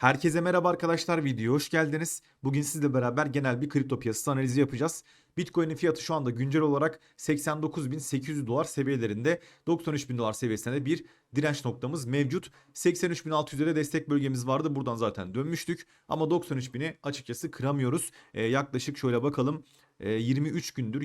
Herkese merhaba arkadaşlar videoya hoş geldiniz. Bugün sizle beraber genel bir kripto piyasası analizi yapacağız. Bitcoin'in fiyatı şu anda güncel olarak 89.800 dolar seviyelerinde 93.000 dolar seviyesinde bir direnç noktamız mevcut. 83.600'lere destek bölgemiz vardı buradan zaten dönmüştük ama 93.000'i açıkçası kıramıyoruz. Ee, yaklaşık şöyle bakalım e, 23 gündür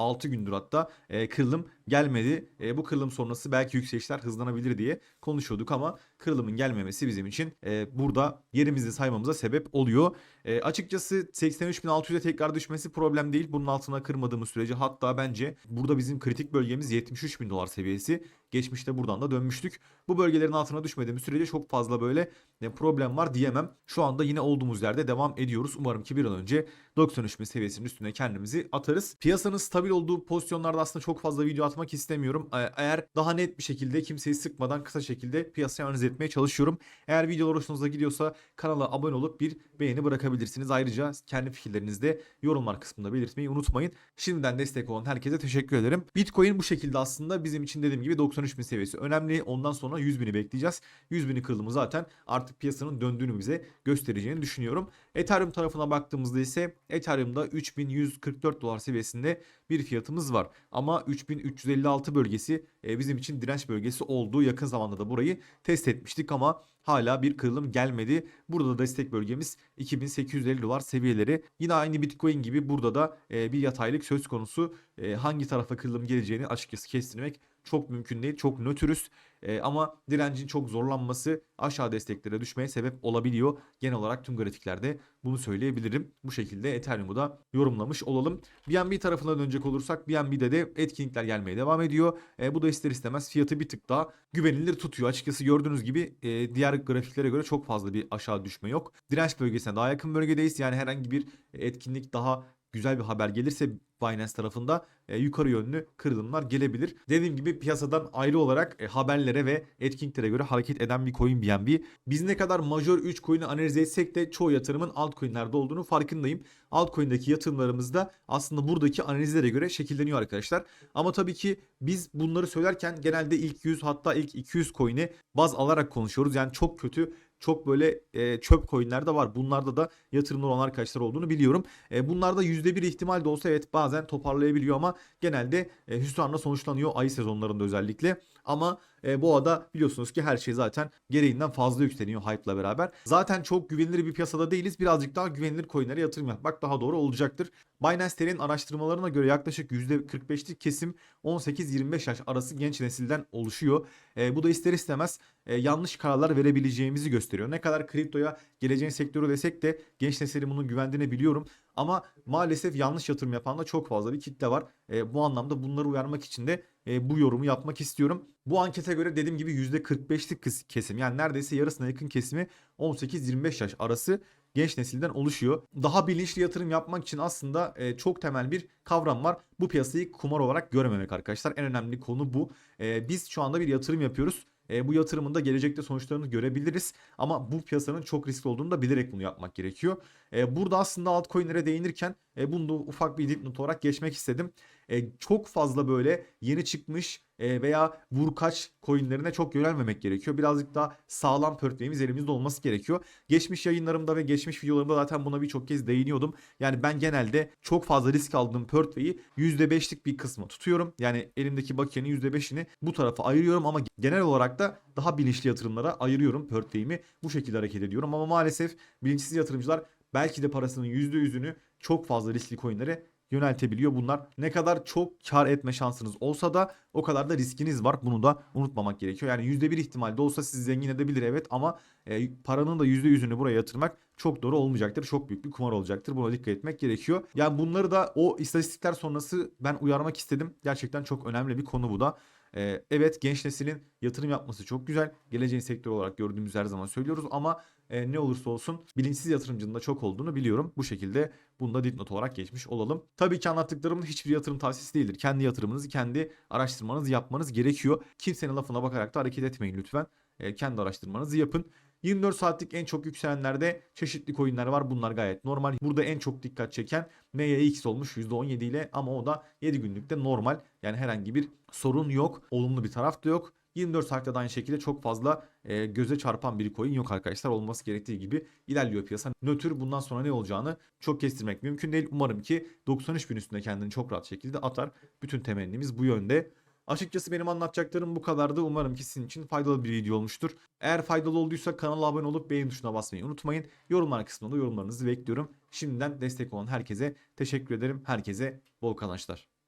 26 gündür hatta e, kırılım gelmedi. E, bu kırılım sonrası belki yükselişler hızlanabilir diye konuşuyorduk ama kırılımın gelmemesi bizim için e, burada yerimizi saymamıza sebep oluyor. E, açıkçası 83.600'e tekrar düşmesi problem değil. Bunun altına kırmadığımız sürece hatta bence burada bizim kritik bölgemiz 73.000 dolar seviyesi. Geçmişte buradan da dönmüştük. Bu bölgelerin altına düşmediğimiz sürece çok fazla böyle problem var diyemem. Şu anda yine olduğumuz yerde devam ediyoruz. Umarım ki bir an önce 93.000 seviyesinin üstüne kendimizi atarız. Piyasanın stabil olduğu pozisyonlarda aslında çok fazla video atmak istemiyorum. E, Eğer daha net bir şekilde kimseyi sıkmadan kısa şekilde piyasayı analiz etmeye çalışıyorum. Eğer videolar hoşunuza gidiyorsa kanala abone olup bir beğeni bırakabilirsiniz. Ayrıca kendi fikirlerinizi de yorumlar kısmında belirtmeyi unutmayın. Şimdiden destek olan herkese teşekkür ederim. Bitcoin bu şekilde aslında bizim için dediğim gibi 93.000 seviyesi önemli. Ondan sonra 100.000'i bekleyeceğiz. 100.000'i kırılımı zaten artık piyasanın döndüğünü bize göstereceğini düşünüyorum. Ethereum tarafına baktığımızda ise Ethereum'da 3144 dolar seviyesinde bir fiyatımız var. Ama 3356 bölgesi e, bizim için direnç bölgesi olduğu yakın zamanda da burayı test etmiştik ama hala bir kırılım gelmedi. Burada da destek bölgemiz 2850 dolar seviyeleri. Yine aynı Bitcoin gibi burada da e, bir yataylık söz konusu. E, hangi tarafa kırılım geleceğini açıkçası kestirmek çok mümkün değil. Çok nötrüz. E, ama direncin çok zorlanması aşağı desteklere düşmeye sebep olabiliyor. Genel olarak tüm grafiklerde bunu söyleyebilirim. Bu şekilde Ethereum'u da yorumlamış olalım. BNB tarafına dönecek olursak BNB'de de etkinlikler gelmeye devam ediyor. E, bu da ister istemez fiyatı bir tık daha güvenilir tutuyor. Açıkçası gördüğünüz gibi e, diğer grafiklere göre çok fazla bir aşağı düşme yok. Direnç bölgesine daha yakın bölgedeyiz. Yani herhangi bir etkinlik daha güzel bir haber gelirse Binance tarafında e, yukarı yönlü kırılımlar gelebilir. Dediğim gibi piyasadan ayrı olarak e, haberlere ve etkinliklere göre hareket eden bir coin BNB. Biz ne kadar majör 3 coin'i analiz etsek de çoğu yatırımın altcoin'lerde olduğunu farkındayım. Altcoin'deki yatırımlarımız da aslında buradaki analizlere göre şekilleniyor arkadaşlar. Ama tabii ki biz bunları söylerken genelde ilk 100 hatta ilk 200 coin'i baz alarak konuşuyoruz. Yani çok kötü çok böyle e, çöp coinler de var. Bunlarda da yatırımlar olan arkadaşlar olduğunu biliyorum. E, bunlarda %1 ihtimal de olsa evet bazen toparlayabiliyor ama genelde e, hüsranla sonuçlanıyor ayı sezonlarında özellikle. Ama e, boğada biliyorsunuz ki her şey zaten gereğinden fazla yükseliyor hype'la beraber. Zaten çok güvenilir bir piyasada değiliz. Birazcık daha güvenilir coinlere yatırım yapmak daha doğru olacaktır. Binance TR'nin araştırmalarına göre yaklaşık %45'lik kesim 18-25 yaş arası genç nesilden oluşuyor. E, bu da ister istemez e, yanlış kararlar verebileceğimizi gösteriyor. Ne kadar kriptoya geleceğin sektörü desek de genç neslin bunun güvendiğini biliyorum. Ama maalesef yanlış yatırım yapan da çok fazla bir kitle var. E, bu anlamda bunları uyarmak için de e, bu yorumu yapmak istiyorum. Bu ankete göre dediğim gibi %45'lik kıs- kesim yani neredeyse yarısına yakın kesimi 18-25 yaş arası genç nesilden oluşuyor. Daha bilinçli yatırım yapmak için aslında e, çok temel bir kavram var. Bu piyasayı kumar olarak görmemek arkadaşlar. En önemli konu bu. E, biz şu anda bir yatırım yapıyoruz. E, bu yatırımın da gelecekte sonuçlarını görebiliriz. Ama bu piyasanın çok riskli olduğunu da bilerek bunu yapmak gerekiyor. E, burada aslında altcoin'lere değinirken e, bunu da ufak bir dipnot olarak geçmek istedim. E, çok fazla böyle yeni çıkmış e, veya vurkaç coinlerine çok yönelmemek gerekiyor. Birazcık daha sağlam portföyümüz elimizde olması gerekiyor. Geçmiş yayınlarımda ve geçmiş videolarımda zaten buna birçok kez değiniyordum. Yani ben genelde çok fazla risk aldığım portföyü %5'lik bir kısmı tutuyorum. Yani elimdeki bakiyenin %5'ini bu tarafa ayırıyorum ama genel olarak da daha bilinçli yatırımlara ayırıyorum portföyümü. Bu şekilde hareket ediyorum ama maalesef bilinçsiz yatırımcılar belki de parasının %100'ünü çok fazla riskli coinlere yöneltebiliyor. Bunlar ne kadar çok kar etme şansınız olsa da o kadar da riskiniz var. Bunu da unutmamak gerekiyor. Yani %1 ihtimalde olsa sizi zengin edebilir evet ama e, paranın da %100'ünü buraya yatırmak çok doğru olmayacaktır. Çok büyük bir kumar olacaktır. Buna dikkat etmek gerekiyor. Yani bunları da o istatistikler sonrası ben uyarmak istedim. Gerçekten çok önemli bir konu bu da. Ee, evet genç neslin yatırım yapması çok güzel. Geleceğin sektörü olarak gördüğümüz her zaman söylüyoruz ama e, ne olursa olsun bilinçsiz yatırımcının da çok olduğunu biliyorum. Bu şekilde bunu da dipnot olarak geçmiş olalım. Tabii ki anlattıklarımın hiçbir yatırım tavsiyesi değildir. Kendi yatırımınızı, kendi araştırmanızı yapmanız gerekiyor. Kimsenin lafına bakarak da hareket etmeyin lütfen. E, kendi araştırmanızı yapın. 24 saatlik en çok yükselenlerde çeşitli coinler var. Bunlar gayet normal. Burada en çok dikkat çeken MYX olmuş %17 ile ama o da 7 günlükte normal. Yani herhangi bir sorun yok. Olumlu bir taraf da yok. 24 saatte de aynı şekilde çok fazla e, göze çarpan bir coin yok arkadaşlar. Olması gerektiği gibi ilerliyor piyasa. Nötr bundan sonra ne olacağını çok kestirmek mümkün değil. Umarım ki 93 bin üstünde kendini çok rahat şekilde atar. Bütün temennimiz bu yönde. Açıkçası benim anlatacaklarım bu kadardı. Umarım ki sizin için faydalı bir video olmuştur. Eğer faydalı olduysa kanala abone olup beğen tuşuna basmayı unutmayın. Yorumlar kısmında da yorumlarınızı bekliyorum. Şimdiden destek olan herkese teşekkür ederim. Herkese bol kazançlar.